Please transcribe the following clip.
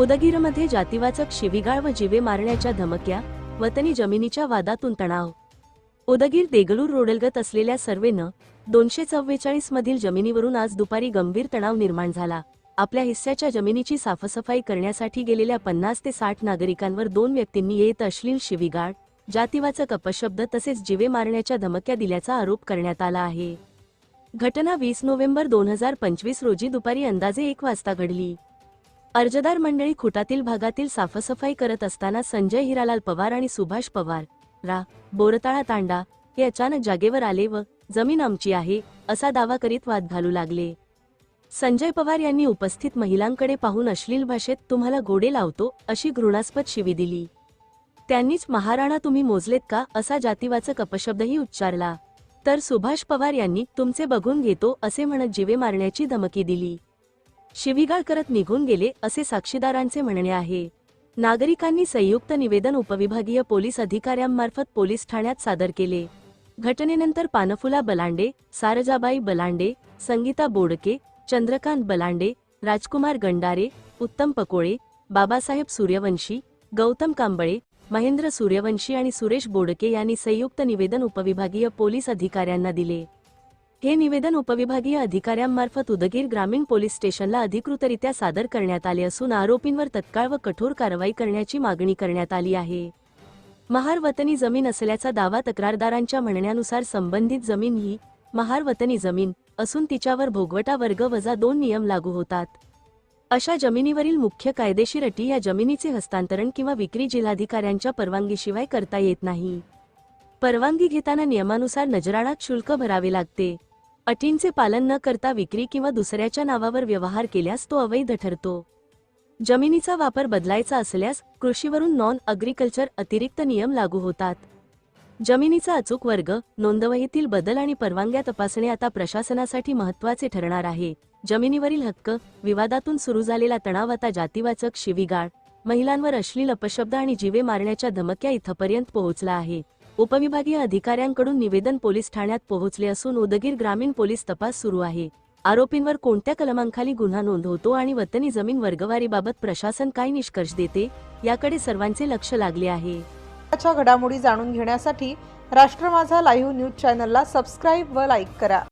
उदगीरमध्ये जातीवाचक शिवीगाळ व जिवे मारण्याच्या धमक्या वतनी जमिनीच्या वादातून तणाव. उदगीर देगलूर रोडलगत असलेल्या सर्वेनं दोनशे चव्वेचाळीस मधील जमिनीवरून आज दुपारी गंभीर तणाव निर्माण झाला. आपल्या हिस्स्याच्या जमिनीची साफसफाई करण्यासाठी गेलेल्या पन्नास ते साठ नागरिकांवर दोन व्यक्तींनी येत अश्लील शिवीगाळ जातीवाचक अपशब्द तसेच जिवे मारण्याच्या धमक्या दिल्याचा आरोप करण्यात आला आहे. घटना वीस नोव्हेंबर दोन हजार पंचवीस रोजी दुपारी अंदाजे एक वाजता घडली. अर्जदार मंडळी खुटातील भागातील साफसफाई करत असताना संजय हिरालाल पवार आणि सुभाष पवार रा बोरताळा तांडा हे अचानक जागेवर आले व जमीन आमची आहे असा दावा करीत वाद घालू लागले. संजय पवार यांनी उपस्थित महिलांकडे पाहून अश्लील भाषेत तुम्हाला घोडे लावतो अशी घृणास्पद शिवी दिली. त्यांनीच महाराणा तुम्ही मोजलेत का? असा जातीवाचक अपशब्दही उच्चारला. तर सुभाष पवार यांनी तुमचे बघून घेतो असे म्हणत जीवे मारण्याची धमकी दिली. शिवीगाळ करत निघून गेले असे साक्षीदारांचे म्हणणे आहे. नागरिकांनी संयुक्त निवेदन उपविभागीय पोलीस अधिकाऱ्यांमार्फत पोलीस ठाण्यात सादर केले. घटनेनंतर पानफुला बलांडे सारजाबाई बलांडे संगीता बोडके चंद्रकांत बलांडे राजकुमार गंडारे उत्तम पकोळे बाबासाहेब सूर्यवंशी गौतम कांबळे महेंद्र सूर्यवंशी आणि सुरेश बोडके यांनी संयुक्त निवेदन उपविभागीय पोलीस अधिकाऱ्यांना दिले. हे निवेदन उपविभागीय अधिकाऱ्यांमार्फत उदगीर ग्रामीण पोलीस स्टेशनला अधिकृतरित्या सादर करण्यात आले असून आरोपींवर तत्काळ व कठोर कारवाई करण्याची मागणी करण्यात आली आहे. महार वतनी जमीन असल्याचा दावा तक्रारदारांच्या म्हणण्यानुसार संबंधित जमीन ही महार वतनी जमीन असून तिच्यावर भोगवटा वर्ग वजा दोन नियम लागू होतात. अशा जमिनीवरील मुख्य कायदेशीर अटी या जमिनीचे हस्तांतरण किंवा विक्री जिल्हाधिकाऱ्यांच्या परवानगीशिवाय करता येत नाही. परवानगी घेताना नियमानुसार नजराळात शुल्क भरावे लागते. अटींचे पालन न करता विक्री किंवा दुसऱ्याच्या नावावर व्यवहार केल्यास तो अवैध ठरतो. जमिनीचा वापर बदलायचा असल्यास कृषीवरून नॉन अग्रिकल्चर अतिरिक्त नियम लागू होतात. जमिनीचा अचूक वर्ग नोंदवहीतील बदल आणि परवानग्या तपासणे आता प्रशासनासाठी महत्त्वाचे ठरणार आहे. जमिनीवरील हक्क विवादातून सुरू झालेला तणाव आता जातीवाचक शिवीगाळ महिलांवर अश्लील अपशब्द आणि जीवे मारण्याच्या धमक्या इथपर्यंत पोहोचला आहे. उपविभागीय अधिकाऱ्यांकडून निवेदन पोलीस ठाण्यात पोहोचले असून उदगीर ग्रामीण पोलीस तपास सुरू आहे. आरोपींवर कोणत्या कलमांखाली गुन्हा नोंदवतो आणि वतनी जमीन वर्गवारीबाबत प्रशासन काय निष्कर्ष देते याकडे सर्वांचे लक्ष लागले आहे. घडामोडी जाणून घेण्यासाठी राष्ट्र माझा लाईव्ह न्यूज चॅनलला सबस्क्राईब व लाईक करा.